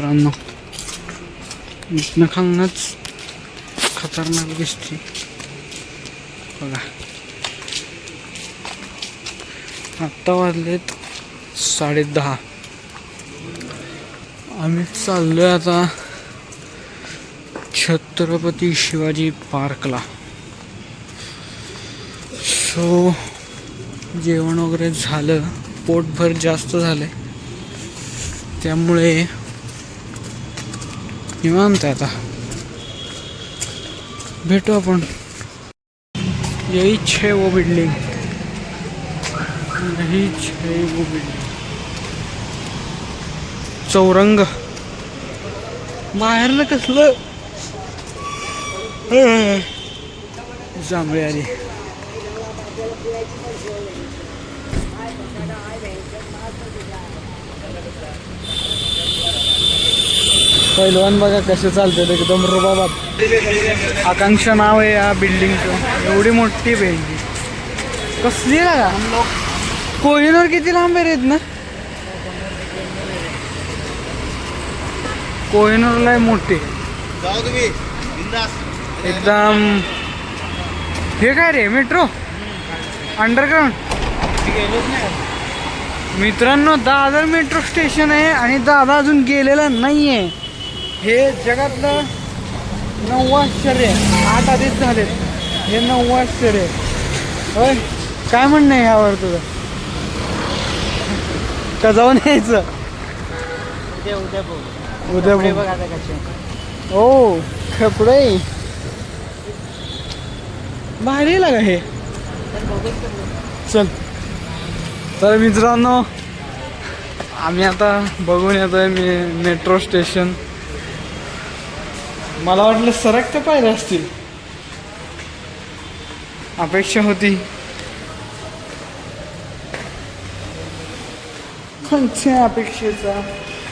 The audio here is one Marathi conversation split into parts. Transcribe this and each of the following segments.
मित्रांनो इथनं खालनंच खतरनाक दिसते बघा. आत्ता वाजलेत साडे दहा आम्ही चाललोय आता छत्रपती शिवाजी पार्कला. सो जेवण वगैरे झालं. पोटभर जास्त झालं त्यामुळे निवांत आहे आता. भेटू आपण. यही छे वो बिल्डिंग यही छे वो बिल्डिंग चौरंग. बाहेरनं कसलं? जांभळे आली. पहिलवान बघा कसे चालतात एकदम रुबाबात. आकांक्षा नाव आहे या बिल्डिंगचं. एवढी मोठी बिल्डिंग कसली लागा कोहिनूर किती लांब आहे रेत ना कोहिनूरला मोठी एकदम. हे काय रे मेट्रो अंडरग्राऊंड मित्रांनो दादर मेट्रो स्टेशन आहे आणि दादा अजून गेलेला नाही आहे हे जगातलं नववं आश्चर्य. आठ आधीच झाले हे नववं आश्चर्य. होय? काय म्हणणं आहे ह्यावर तुझं? का जाऊन यायचं? उद्या उद्या बघू उद्या बघ. बघ आता कसे ओ कपडे? भारी लागा हे. चल. तर मित्रांनो आम्ही आता बघून येतोय मी मेट्रो स्टेशन मला वाटलं सरकते पाहिजे असतील. अपेक्षा होती. कोणत्या अपेक्षेचा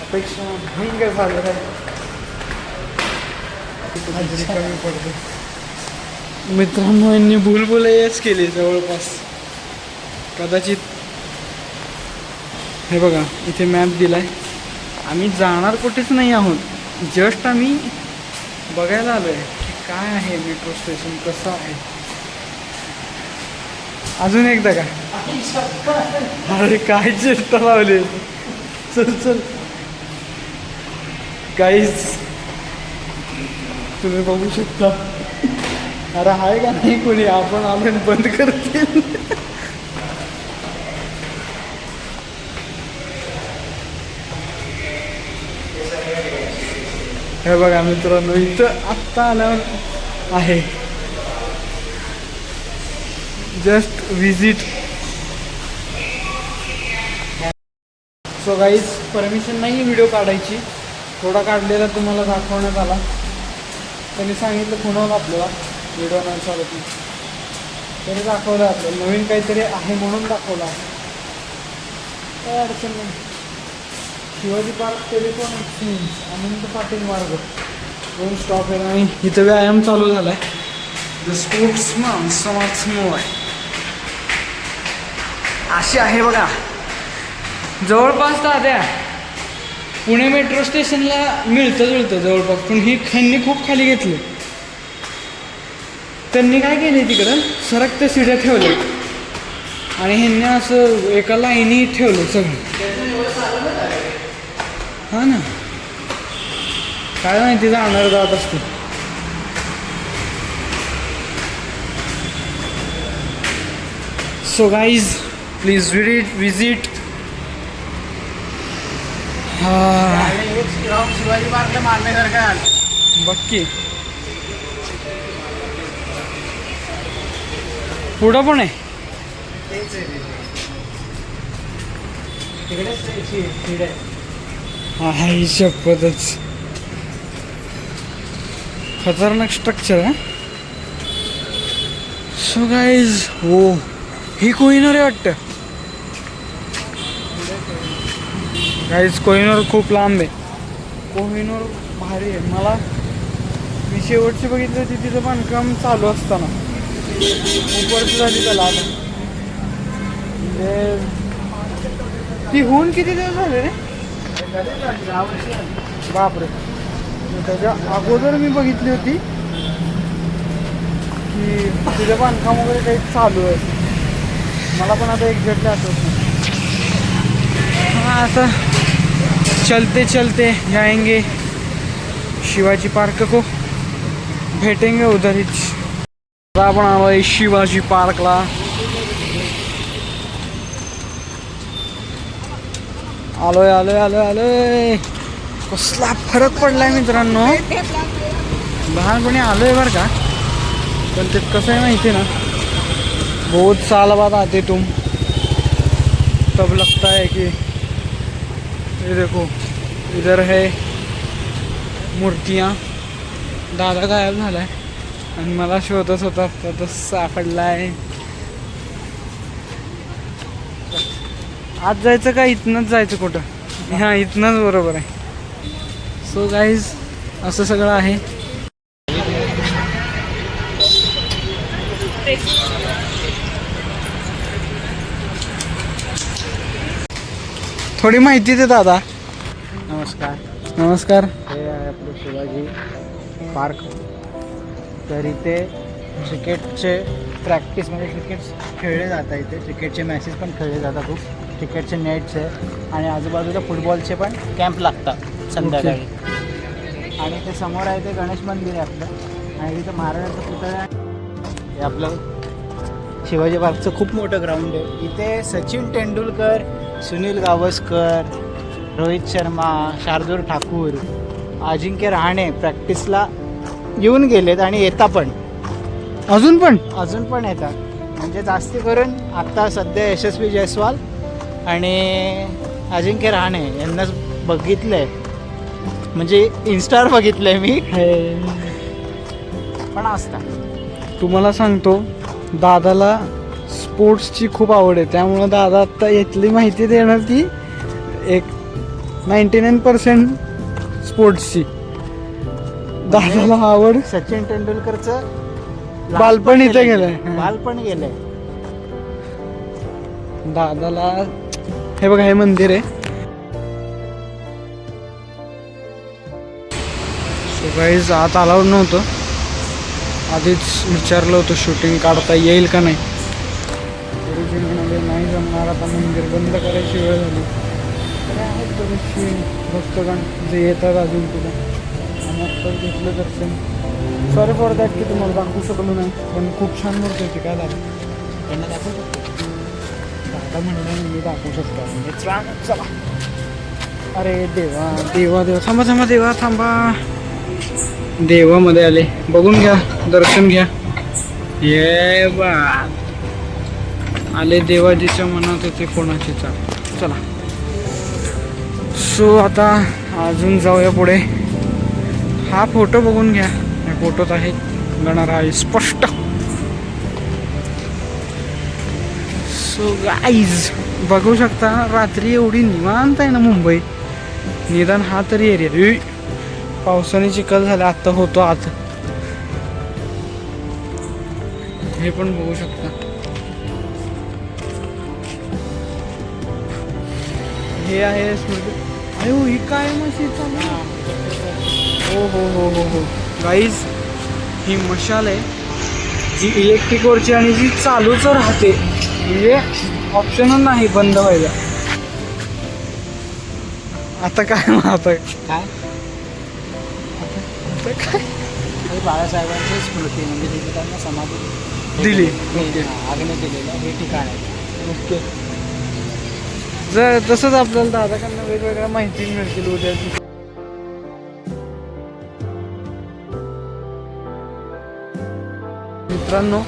अपेक्षा भंग झालेला आहे. कुठेतरी कमी पडते मित्रांनो यांनी भूलभुलैयाच केली जवळपास. कदाचित हे बघा इथे मॅप दिलाय. आम्ही जाणार कुठेच नाही आहोत. जस्ट आम्ही बघायला आलोय की काय आहे मेट्रो स्टेशन कसं आहे? अजून एकदा काय अरे काय चेष्टा लावले? चल चल. काहीच तुम्ही बघू शकता. अरे आहे का नाही कोणी? आपण आम्ही बंद करतील. हे बघा मित्रांनो इथं आत्ता आल्यावर आहे. Just visit so guys permission नाही व्हिडिओ काढायची. थोडा काढलेला तुम्हाला दाखवण्यात आला. त्यांनी सांगितलं पुन्हा आपल्याला व्हिडिओ नाही चालत तरी दाखवलं आपल्याला. नवीन काहीतरी आहे म्हणून दाखवलं. काय अडचण नाही. Shivaji park telephone exchange Anant Patil Marg. दोन स्टॉप आहे आणि इथं व्यायाम चालू झाला आहे द समाज समर्थमोळ आहे. अशी आहे बघा. जवळपास दाद्या पुणे मेट्रो स्टेशनला मिळतं जुळतं जवळपास. पण ही ह्यांनी खूप खाली घेतली. त्यांनी काय केले तिकडं? सरक त्या सिड्या ठेवल्या आणि ह्यांनी असं एका लाईनी ठेवलं सगळं. हा ना. काय माहिती जाणार जात असते. So guys please visit visit हा. शिवाजी पार्कला मारण्यासारखं आहे. बक्की पुढं पण आहे तिकडेच आहे हा शपथच खतरनाक स्ट्रक्चर आहे सो गाईज हो. ही कोहिनूर आहे वाटतं. गाईज कोहिनूर खूप लांब आहे. कोहिनूर भारी आहे. मला मी शेवटची बघितलं होती तिचं बांधकाम चालू असताना. उपरची झाली त्याला आता म्हणजे ती होऊन किती दिवस झाले रे? बापरे. त्याच्या अगोदर मी बघितली होती की तुझं बांधकाम वगैरे काही चालू आहे. मला पण आता एक्झॅक्टली आठवत नाही. हां आता चलते चलते जाएंगे शिवाजी पार्क को भेटेंगे उधर हिच आता आपण आलोय शिवाजी पार्कला. आलोय आलोय आलोय आलोय. कसला फरक पडलाय मित्रांनो. लहानपणी आलोय बरं का? पण ते कसं आहे माहिती आहे ना? बहुत साल बाद आते तुम. तब लगता है कि ये देखो इधर है मूर्तियाँ. दादा गायब झाला आहे आणि मला शोधत होता तर सापडला आहे आज जायचं का? इथनंच जायचं कुठं? हां इथनंच बरोबर आहे. सो गाईज असं सगळं आहे. थोडी माहिती दे दादा. नमस्कार. नमस्कार. हे आहे आपलं शिवाजी पार्क. तर इथे क्रिकेटचे प्रॅक्टिस म्हणजे क्रिकेट खेळले जातात इथे. क्रिकेटचे मॅचेस पण खेळले जातात खूप. क्रिकेटचे नेट्स आहे आणि आजूबाजूला फुटबॉलचे पण कॅम्प लागतात संध्याकाळी. आणि ते समोर आहे ते गणेश मंदिर आहे आपलं. आणि तिथं महाराजाचं पुतळं आहे. हे आपलं शिवाजी पार्कचं खूप मोठं ग्राउंड आहे. इथे सचिन तेंडुलकर सुनील गावस्कर रोहित शर्मा शार्दूल ठाकूर अजिंक्य रहाणे प्रॅक्टिसला येऊन गेलेत आणि येता पण. अजून पण? अजून पण येतात. म्हणजे जास्ती करून आत्ता सध्या यशस्वी जयस्वाल आणि अजिंक्य रहाणे यांनाच बघितलंय. म्हणजे इन्स्टावर बघितलंय मी. पण असतात तुम्हाला सांगतो दादाला स्पोर्ट्सची खूप आवड आहे. त्यामुळं दादा आत्ता यातली माहिती देणार ती एक नाईन्टी नाईन पर्सेंट स्पोर्ट्सची. दादाला आवड सचिन तेंडुलकरचं बालपण इथे. गेलंय. बालपण गेलंय. दादाला हे बघा हे मंदिर आहे. सो गाईज आत अलाउड नव्हतं. आधीच विचारलं होतं शूटिंग काढता येईल का नाही. गुरुजी म्हणाले नाही जमणार आता मंदिर बंद करायची वेळ झाली. तर आहेत बरेचसे भक्तगण जे येतात अजून पुढे. आणि आत्ता घेतलं दर्शन. सॉरी फॉर दॅट की तुम्हाला दाखवू शकलो नाही पण खूप छान मूर्ती होती काय झालं? त्यांना दाखवू शकतो दादा मी दाखवू शकतो. म्हणजे चला चला. अरे देवा देवा देवा. थांबा थांबा देवा थांबा. देवामध्ये आले. बघून घ्या दर्शन घ्या. ये बा. आले देवाजीच्या मनात होते कोणाची चाल चला. सो आता अजून जाऊया पुढे. हा फोटो बघून घ्या. या फोटोत आहे गणराय स्पष्ट. सो गाईज बघू शकता रात्री एवढी निवांत आहे ना मुंबई. निदान हा तरी एरिया पावसाने चिखल झाला आत्ता होतो आत. हे पण बघू शकता. हे आहे अरे हो ही काय मशी ना हो हो हो हो हो. गाईज ही मशाल आहे जी इलेक्ट्रिकवरची आणि जी चालूच राहते. म्हणजे ऑप्शनच नाही बंद व्हायला. आता काय मग आता काय? आता काय? हे बाळासाहेबांची स्मृती म्हणजे तिथे त्यांना समाधी दिली. आग्नेय दिलेलं हे ठिकाण आहे. ओके. जर तसंच आपल्याला दादाकडनं वेगवेगळ्या माहिती मिळतील उद्या मित्रांनो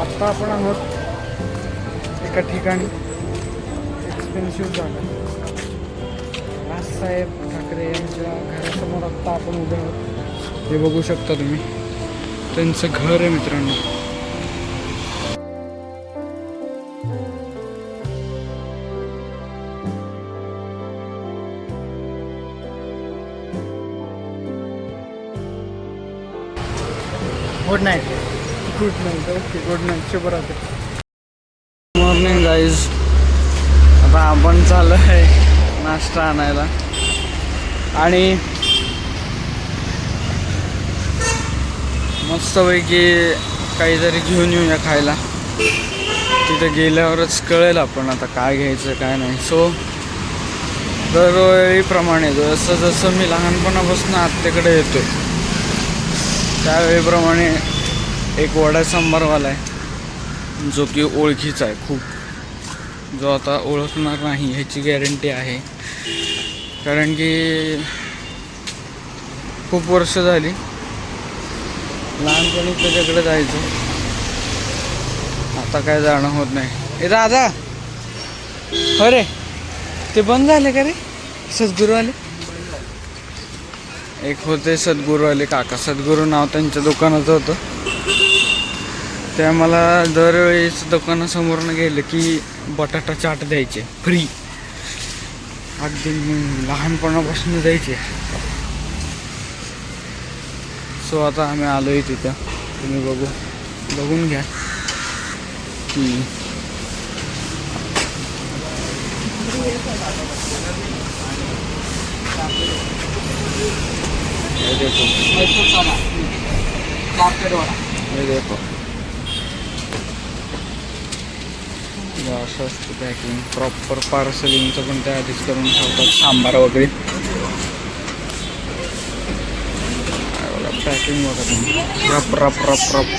आत्ता आपण आहोत एका ठिकाणी एक्सपेन्सिव्ह जागा. राजसाहेब ठाकरे यांच्या घरासमोर आत्ता आपण उभे आहोत. हे बघू शकता तुम्ही. त्यांचं घर आहे मित्रांनो. Good night good night okay good night शुभरात्री. गाईज आता आपण चालू आहे नाश्ता आणायला. आणि मस्तपैकी काहीतरी घेऊन येऊया खायला. तिथे गेल्यावरच कळेल आपण आता काय घ्यायचं काय नाही. सो दरवेळीप्रमाणे जसं जसं मी लहानपणापासून आत्याकडे येतो त्यावेळीप्रमाणे एक वडा सांबारवाला आहे जो की ओळखीचा आहे खूप जो आता ओळखणार नाही ह्याची गॅरंटी आहे. कारण की खूप वर्ष झाली लहानपणी त्याच्याकडे जायचं. आता काय जाणं होत नाही. ए दादा! अरे ते बंद झाले का रे? सद्गुरूवाले? एक होते सद्गुरूवाले काका. सद्गुरू नाव त्यांच्या दुकानाचं होतं. ते मला दरवेळेस दुकानासमोरनं गेलं की बटाटा चाट द्यायचे फ्री अगदी लहानपणापासून द्यायचे. सो आता आम्ही आलो आहे तिथं. तुम्ही बघू. बघून घ्या. की देखो ये देखो हे असं असतं पॅकिंग प्रॉपर पार्सलिंगचं पण ते आधीच करून ठेवतात सांबार वगैरे पॅकिंग बघा तुम्ही रप रप रप रप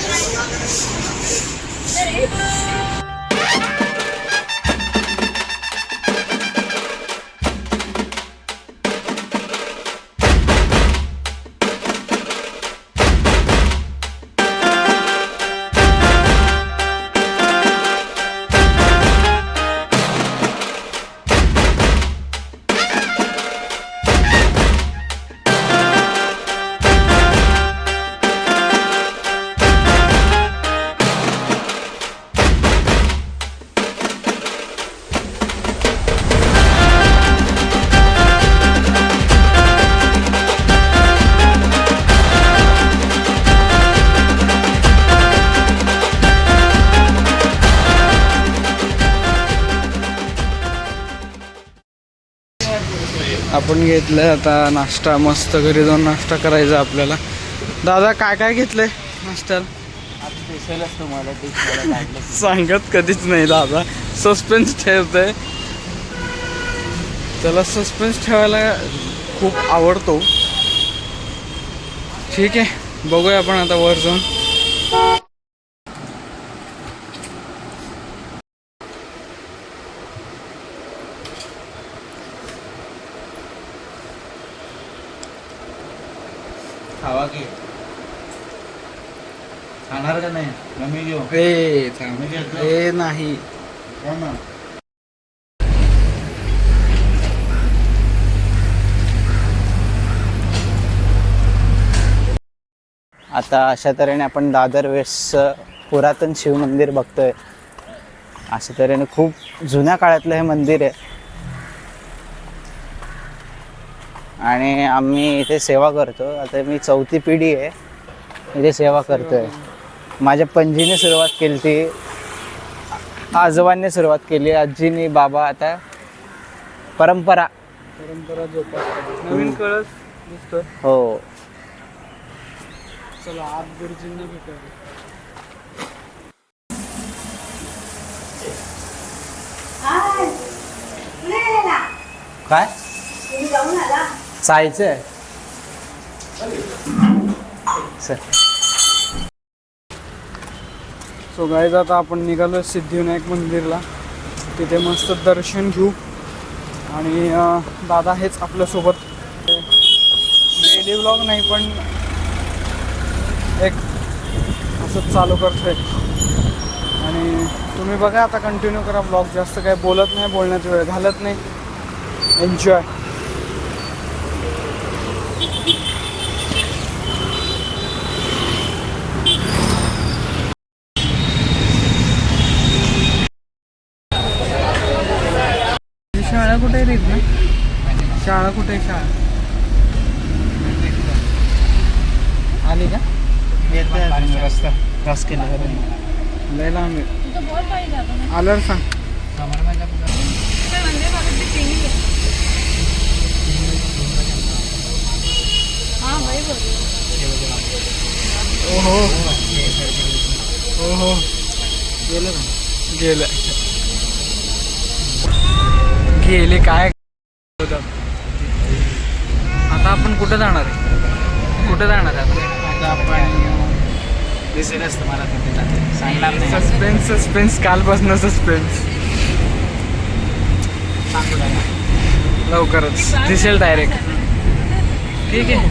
आपण घेतलं आता नाश्ता मस्त घरी जाऊन नाश्ता करायचा आपल्याला. दादा काय काय घेतलंय नाश्त्याला सांगत कधीच नाही दादा. सस्पेन्स ठेवतंय. त्याला सस्पेन्स ठेवायला खूप आवडतो. ठीक आहे बघूया आपण आता वर जाऊन खावा की खाणार का नाही ए नाही. हो आता अशा तऱ्हेने आपण दादर वेस्टचं पुरातन शिवमंदिर बघतोय. अशा तऱ्हेने खूप जुन्या काळातलं हे मंदिर आहे. आणि आम्ही इथे सेवा करतो. आता मी चौथी पिढी आहे. इथे सेवा करतोय. माझ्या पणजीने सुरुवात केली ती आजोबांनी सुरुवात केली आजीनी बाबा आता परंपरा. परंपरा जोपासतात नवीन कळस हो. चला आत गुरुजींना भेटायला काय? जायचंय. सर सो गायज आता आपण निघालो सिद्धिविनायक मंदिरला. तिथे मस्त दर्शन घेऊ. आणि दादा हेच आपल्यासोबत. डेली व्लॉग नाही पण एक असंच चालू करतोय. आणि तुम्ही बघा आता कंटिन्यू करा ब्लॉग जास्त काय बोलत नाही बोलण्यात वेळ घालत नाही. एन्जॉय शाळा कुठे आहे शाळा? आली का? येते रस्ता क्रॉस केला लय लांब आहे. आल्यावर सांग. ओहो. ओहो. गेलं गेलं. गेले काय? आपण कुठं जाणार आहे? कुठं जाणार आहे? आता आपण दिसेलच तुम्हाला कुठे जाते. सांगणार नाही. सस्पेन्स सस्पेन्स कालपासून सस्पेन्स सांगू लवकरच. दिसेल डायरेक्ट ठीक आहे.